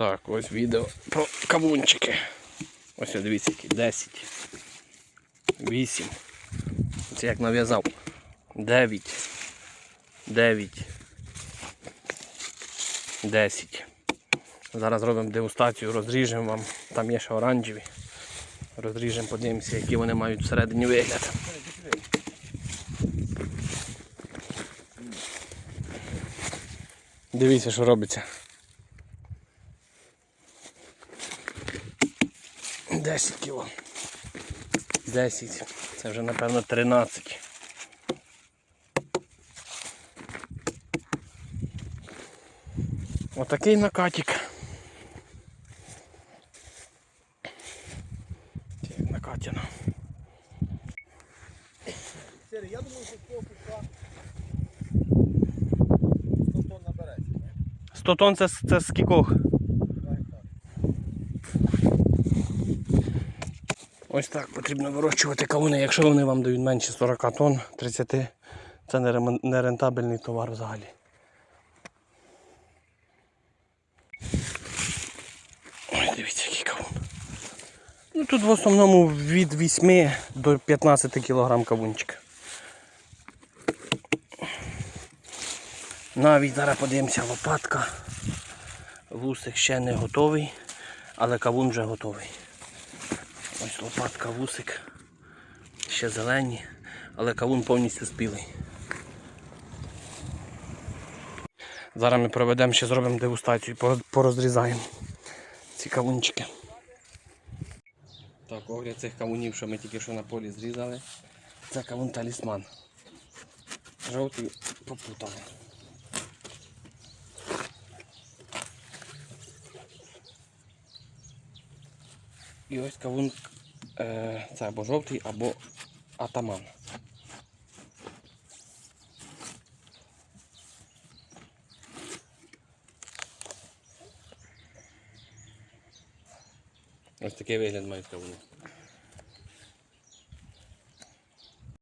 Так, ось відео про кавунчики. Ось дивіться, які 10. 8. Це як нав'язав. 9. 9. 10. Зараз робимо дегустацію, розріжемо вам. Там є ще оранжеві. Розріжемо, подивимося, які вони мають всередині вигляд. Дивіться, що робиться. 10 кіло. 10. Це вже напевно 13. Отакий накатик. Це як накатяно. Сергій, я думаю, що цього куска 100 тонн набереться. не? 100 тонн це, це з кількох? Ось так потрібно вирощувати кавуни. Якщо вони вам дають менше 40 тонн, 30, це не рентабельний товар взагалі. Ось дивіться, який кавун. Ну тут в основному від 8 до 15 кг кавунчик. Навіть зараз подивимося лопатка. Вусик ще не готовий, але кавун вже готовий. Лопатка, вусик. Ще зелені, але кавун повністю спілий. Зараз ми проведемо, ще зробимо дегустацію, порозрізаємо ці кавунчики. Так, огляд цих кавунів, що ми тільки що на полі зрізали. Це кавун талісман. Жовтий попутали. І ось кавун це або жовтий, або атаман. Ось такий вигляд мають кавуни.